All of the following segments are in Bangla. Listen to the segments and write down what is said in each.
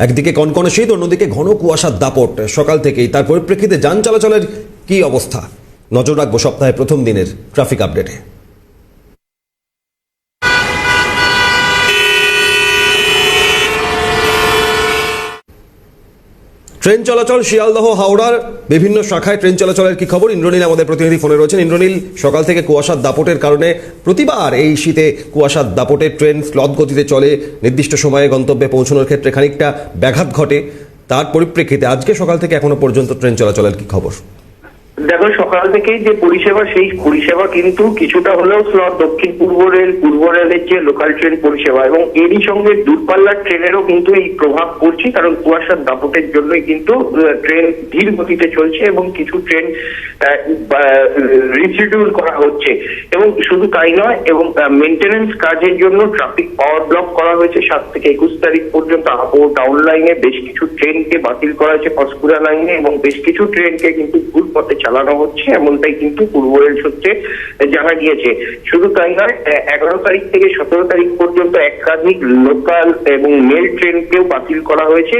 একদিকে কনকনে শীত অন্যদিকে ঘন কুয়াশার দাপট। সকাল থেকেই তার পরিপ্রেক্ষিতে যান চলাচলের কি অবস্থা? নজর রাখব সপ্তাহের প্রথম দিনের ট্রাফিক আপডেটে ট্রেন চলাচল, শিয়ালদহ, হাওড়ার বিভিন্ন শাখায় ট্রেন চলাচলের কি খবর? ইন্দ্রনীল আমাদের প্রতিনিধি ফোনে রয়েছেন। ইন্দ্রনীল, সকাল থেকে কুয়াশার দাপটের কারণে প্রতিবার এই শীতে কুয়াশার দাপটে ট্রেন স্লথ গতিতে চলে। নির্দিষ্ট সময়ে গন্তব্যে পৌঁছানোর ক্ষেত্রে খানিকটা ব্যাঘাত ঘটে। তার পরিপ্রেক্ষিতে আজকে সকাল থেকে এখনও পর্যন্ত ট্রেন চলাচলের কি খবর? দেখো, সকাল থেকেই যে পরিষেবা, সেই পরিষেবা কিন্তু কিছুটা হলেও স্লট দক্ষিণ পূর্ব রেল, পূর্ব রেলের যে লোকাল ট্রেন পরিষেবা এবং এরই সঙ্গে দূরপাল্লার ট্রেনেরও কিন্তু এই প্রভাব পড়ছে, কারণ কুয়াশার দাপটের জন্যই কিন্তু ট্রেন ধীর গতিতে চলছে এবং কিছু ট্রেন রিশিডিউল করা হচ্ছে। এবং শুধু তাই নয়, এবং মেনটেনেন্স কাজের জন্য ট্রাফিক পাওয়ার ব্লক করা হয়েছে। সাত থেকে একুশ তারিখ পর্যন্ত আবহ ডাউন লাইনে বেশ কিছু ট্রেনকে বাতিল করা হয়েছে পাঁশকুড়া লাইনে এবং বেশ কিছু ট্রেনকে কিন্তু ভুল পথে চালানো হচ্ছে, এমনটাই কিন্তু পূর্ব রেল সূত্রে জানা গিয়েছে। শুধু তাই নয় এগারো তারিখ থেকে সতেরো তারিখ পর্যন্ত একাধিক লোকাল এবং মেল ট্রেনকেও বাতিল করা হয়েছে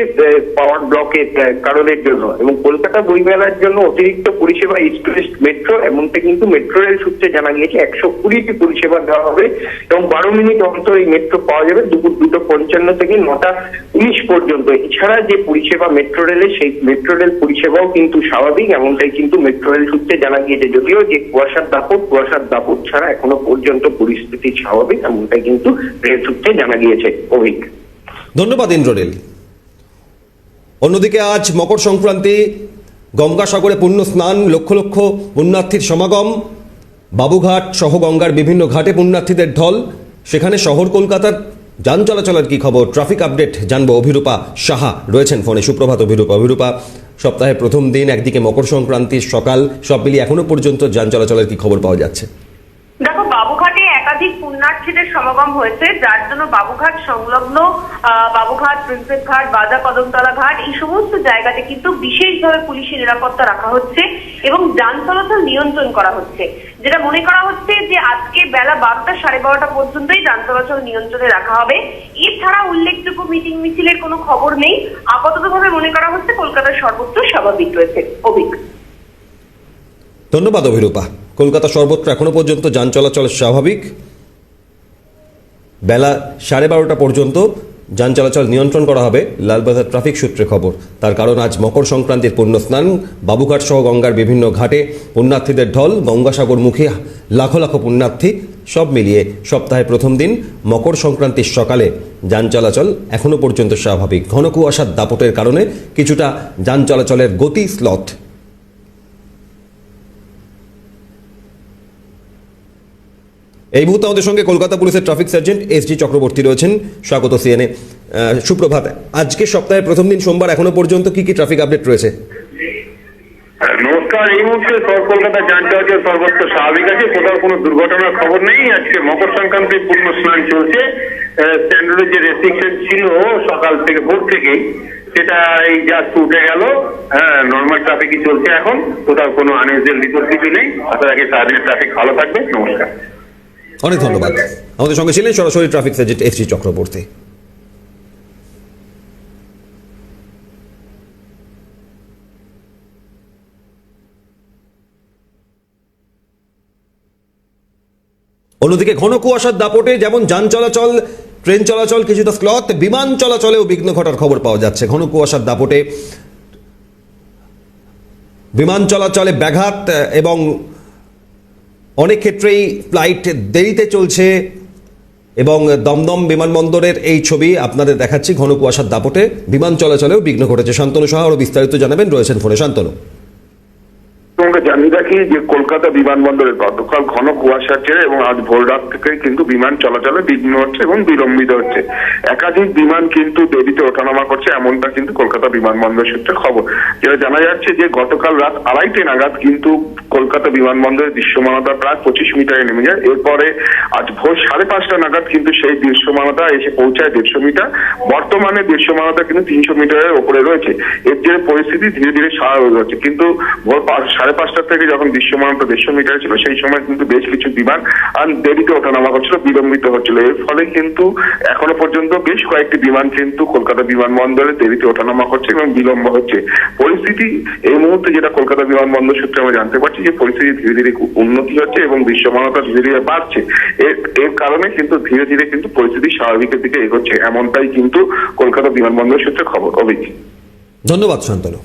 পাওয়ার ব্লকের কারণের জন্য। এবং কলকাতা বইমেলার জন্য অতিরিক্ত পরিষেবা ইস্ট ওয়েস্ট মেট্রো এমনটা কিন্তু মেট্রো রেল সূত্রে জানা গিয়েছে, একশো কুড়িটি পরিষেবা দেওয়া হবে। এবং বারো মিনিট অন্তর এই মেট্রো পাওয়া যাবে, দুপুর দুটো পঞ্চান্ন থেকে নটা উনিশ পর্যন্ত। এছাড়া যে পরিষেবা মেট্রো রেলের সেই মেট্রো রেল পরিষেবাও কিন্তু স্বাভাবিক, এমনটাই কিন্তু মেট্রো রেল সূত্রে জানা গিয়েছে, যদিও যে কুয়াশার দাপট কুয়াশার দাপট ছাড়া এখনও পর্যন্ত পরিস্থিতি স্বাভাবিক, এমনটাই কিন্তু রেল সূত্রে জানা গিয়েছে, অভিক। ধন্যবাদ, ইন্দ্রনীল। অন্যদিকে আজ মকর সংক্রান্তি, গঙ্গাসাগরে পুণ্য স্নান, লক্ষ লক্ষ পুণ্যার্থীর সমাগম, বাবুঘাট সহ গঙ্গার বিভিন্ন ঘাটে পুণ্যার্থীদের ঢল, সেখানে শহর কলকাতার যান চলাচলের কি খবর? ট্রাফিক আপডেট, জানব অভিরূপা সাহা, রয়েছেন ফোনে। সুপ্রভাত অভিরূপা অভিরূপা সপ্তাহের প্রথম দিন, একদিকে মকর সংক্রান্তির সকাল, সব মিলিয়ে এখনও পর্যন্ত যান চলাচলের কি খবর পাওয়া যাচ্ছে? পুণ্যার্থীদের সমাগম হয়েছে, যার জন্য বাবুঘাট সংলগ্ন বাবুঘাট প্রিন্সেস ঘাট বাজা কদমতলা ঘাট, এই সমস্ত জায়গাতে কিন্তু বিশেষভাবে পুলিশের নিরাপত্তা রাখা হচ্ছে এবং যান চলাচল নিয়ন্ত্রণ করা হচ্ছে। যেটা মনে করা হচ্ছে যে আজকে বেলা বারোটা সাড়ে বারোটা পর্যন্তই যান চলাচল নিয়ন্ত্রণে রাখা হবে। এছাড়া উল্লেখযোগ্য মিটিং মিছিলের কোনো খবর নেই। আপাতত ভাবে মনে করা হচ্ছে কলকাতার সর্বত্র স্বাভাবিক রয়েছে। অভিজ্ঞ ধন্যবাদ অভিরূপা। কলকাতা সর্বত্র এখনও পর্যন্ত যান চলাচল স্বাভাবিক। বেলা সাড়ে বারোটা পর্যন্ত যান চলাচল নিয়ন্ত্রণ করা হবে, লালবাজার ট্রাফিক সূত্রে খবর। তার কারণ আজ মকর সংক্রান্তির পুণ্য স্নান, বাবুঘাট সহ গঙ্গার বিভিন্ন ঘাটে পুণ্যার্থীদের ঢল গঙ্গাসাগরমুখী লাখো লাখো পুণ্যার্থী, সব মিলিয়ে সপ্তাহে প্রথম দিন মকর সংক্রান্তির সকালে যান চলাচল এখনও পর্যন্ত স্বাভাবিক। ঘন কুয়াশার দাপটের কারণে কিছুটা যান চলাচলের গতি স্লথ এই মুহূর্তে আমাদের সঙ্গে কলকাতা পুলিশের traffic sergeant S G Chakraborty রয়েছেন। স্বাগত সিএনএ। সুপ্রভাত। আজকে সপ্তাহের প্রথম দিন সোমবার, এখনও পর্যন্ত কি কি ট্রাফিক আপডেট রয়েছে? নমস্কার। এই মুহূর্তে কলকাতা যান চলাচল সর্বত্র স্বাভাবিক আছে, কোথাও কোনো দুর্ঘটনার খবর নেই। আজকে মকর সংক্রান্তির পূর্ণ স্নান চলছে। স্ট্যান্ডার্ডের যে রেস্ট্রিকশন ছিল সকাল থেকে ভোর থেকেই, সেটা এই জাস্ট উঠে গেল। হ্যাঁ নর্মাল ট্রাফিকই চলছে এখন। কোথাও কোনো আনইউজুয়াল রিপোর্ট কিছু নেই। আপনার আগে সারাদিনের ট্রাফিক ভালো থাকবে। নমস্কার। অনেক ধন্যবাদ। আমাদের সঙ্গে ছিলেন সরাসরি ট্রাফিক সার্জেন্ট এস চক্রবর্তী। অন্যদিকে ঘন কুয়াশার দাপটে যেমন যান চলাচল, ট্রেন চলাচল কিছুটা স্লথ বিমান চলাচলেও বিঘ্ন ঘটার খবর পাওয়া যাচ্ছে। ঘন কুয়াশার দাপটে বিমান চলাচলে ব্যাঘাত এবং অনেক ক্ষেত্রেই ফ্লাইট দেরিতে চলছে এবং দমদম বিমানবন্দরের এই ছবি আপনাদের দেখাচ্ছি ঘন কুয়াশার দাপটে। বিমান চলাচলেও বিঘ্ন ঘটেছে। শান্তনু সহ আরও বিস্তারিত জানাবেন। রয়েছেন ফোনে শান্তনু। তোমাকে জানিয়ে রাখি যে কলকাতা বিমানবন্দরে গতকাল ঘন কুয়াশার জেরে এবং আজ ভোর রাত থেকে কিন্তু বিমান চলাচলে বিঘ্ন হচ্ছে এবং বিলম্বিত হচ্ছে। একাধিক বিমান কিন্তু দেরিতে ওঠানামা করছে, এমনটা কিন্তু কলকাতা বিমানবন্দর সূত্রে খবর। যেটা জানা যাচ্ছে যে গতকাল রাত আড়াইটে নাগাদ কিন্তু কলকাতা বিমানবন্দরের দৃশ্যমানতা প্রায় পঁচিশ মিটারে নেমে যায়। এরপরে আজ ভোর সাড়ে পাঁচটা নাগাদ কিন্তু সেই দৃশ্যমানতা এসে পৌঁছায় দেড়শো মিটার। বর্তমানে দৃশ্যমানতা কিন্তু তিনশো মিটারের ওপরে রয়েছে। এর জেরে পরিস্থিতি ধীরে ধীরে স্বাভাবিক হচ্ছে। কিন্তু ভোর সাড়ে সাড়ে পাঁচটা থেকে যখন বিশ্বমানটা দেড়শো মিটার ছিল, সেই সময় কিন্তু বেশ কিছু বিমান দেরিতে ওঠানামা করছিল, বিলম্বিত হচ্ছিল। এর ফলে কিন্তু এখনও পর্যন্ত বেশ কয়েকটি বিমান কিন্তু কলকাতা বিমানবন্দরে দেরিতে ওঠানামা করছে এবং বিলম্ব হচ্ছে। পরিস্থিতি এই মুহূর্তে যেটা কলকাতা বিমানবন্দর সূত্রে আমরা জানতে পারছি যে পরিস্থিতি ধীরে ধীরে উন্নতি হচ্ছে এবং বিশ্বমানতা ধীরে ধীরে বাড়ছে। এর কারণে কিন্তু ধীরে ধীরে কিন্তু পরিস্থিতি স্বাভাবিকের দিকে এগোচ্ছে। এমনটাই কিন্তু কলকাতা বিমানবন্দর সূত্রে খবর, অভিজিৎ। ধন্যবাদ শান্তনু।